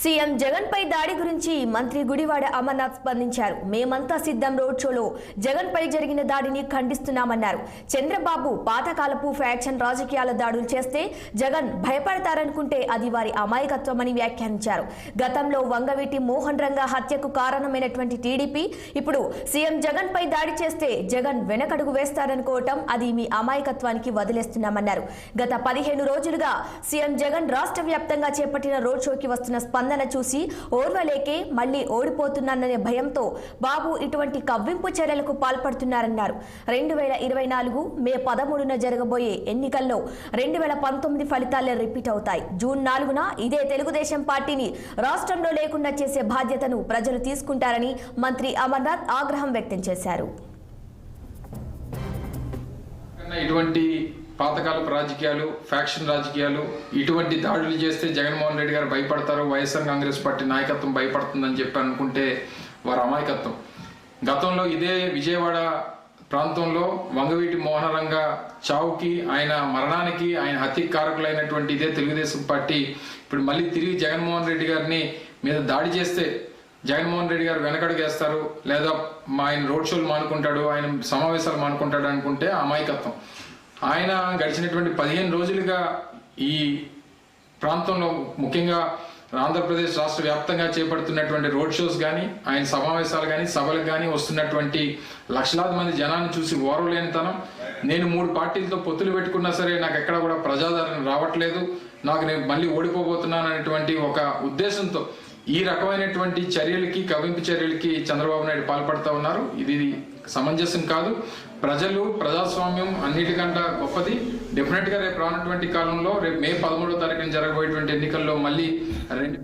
CM Jagan పై దాడి గురించి మంత్రి గుడివాడ అమర్నాథ్ స్పందించారు. మేమంతా సిద్ధం రోడ్ షోలో జగన్ పై జరిగిన దాడిని ఖండిస్తున్నామన్నారు. చంద్రబాబు పాతకాలపు ఫ్యాక్షన్ రాజకీయాల దాడులు చేస్తే జగన్ భయపడతారనుకుంటే అది వారి అమాయకత్వమని వ్యాఖ్యానించారు. గతంలో వంగవీటి మోహన్ రంగ హత్యకు కారణమైనటువంటి టీడీపీ ఇప్పుడు సీఎం జగన్ పై దాడి చేస్తే జగన్ వెనకడుగు వేస్తారనుకోవటం అది మీ అమాయకత్వానికి వదిలేస్తున్నామన్నారు. గత పదిహేను రోజులుగా సీఎం జగన్ రాష్ట్ర వ్యాప్తంగా చేపట్టిన రోడ్ షోకి వస్తున్న స్పందన చూసి ఓర్వలేకే మళ్ళీ ఓడిపోతున్నాననే భయంతో బాబు ఇటువంటి కవ్వింపు చర్యలకు పాల్పడుతున్నారన్నారు. రెండు వేల ఇరవై నాలుగు మే పదమూడున జరగబోయే ఎన్నికల్లో రెండు వేల పంతొమ్మిది ఫలితాలే రిపీట్ అవుతాయి. జూన్ నాలుగున ఇదే తెలుగుదేశం పార్టీని రాష్ట్రంలో లేకుండా చేసే బాధ్యతను ప్రజలు తీసుకుంటారని మంత్రి అమర్నాథ్ ఆగ్రహం వ్యక్తం చేశారు. ఇటువంటి పాతకాలపు రాజకీయాలు ఫ్యాక్షన్ రాజకీయాలు ఇటువంటి దాడులు చేస్తే జగన్మోహన్ రెడ్డి గారు భయపడతారు వైఎస్ఆర్ కాంగ్రెస్ పార్టీ నాయకత్వం భయపడుతుందని చెప్పి అనుకుంటే వారి అమాయకత్వం. గతంలో ఇదే విజయవాడ ప్రాంతంలో వంగవీటి మోహనరంగ చావుకి ఆయన మరణానికి ఆయన హత్యకి కారకులైనటువంటి ఇదే తెలుగుదేశం పార్టీ ఇప్పుడు మళ్ళీ తిరిగి జగన్మోహన్ రెడ్డి గారిని మీద దాడి చేస్తే జగన్మోహన్ రెడ్డి గారు వెనకడుగేస్తారు లేదా మా ఆయన రోడ్ షోలు మానుకుంటాడు ఆయన సమావేశాలు మానుకుంటాడు అనుకుంటే అమాయకత్వం. ఆయన గడిచినటువంటి పదిహేను రోజులుగా ఈ ప్రాంతంలో ముఖ్యంగా ఆంధ్రప్రదేశ్ రాష్ట్ర వ్యాప్తంగా చేపడుతున్నటువంటి రోడ్ షోస్ కానీ ఆయన సమావేశాలు కానీ సభలకు కానీ వస్తున్నటువంటి లక్షలాది మంది జనాన్ని చూసి ఓరవలేనితనం. నేను మూడు పార్టీలతో పొత్తులు పెట్టుకున్నా సరే నాకు ఎక్కడ కూడా ప్రజాదరణ రావట్లేదు. నాకు నేను మళ్ళీ ఓడిపోబోతున్నాను అనేటువంటి ఒక ఉద్దేశంతో ఈ రకమైనటువంటి చర్యలకి కవింపు చర్యలకి చంద్రబాబు నాయుడు పాల్పడతా ఉన్నారు. ఇది సమంజసం కాదు. ప్రజలు ప్రజాస్వామ్యం అన్నిటికంటే గొప్పది. డెఫినెట్గా రేపు రానటువంటి కాలంలో రేపు మే పదమూడో తారీఖున జరగబోయేటువంటి ఎన్నికల్లో మళ్ళీ రెండు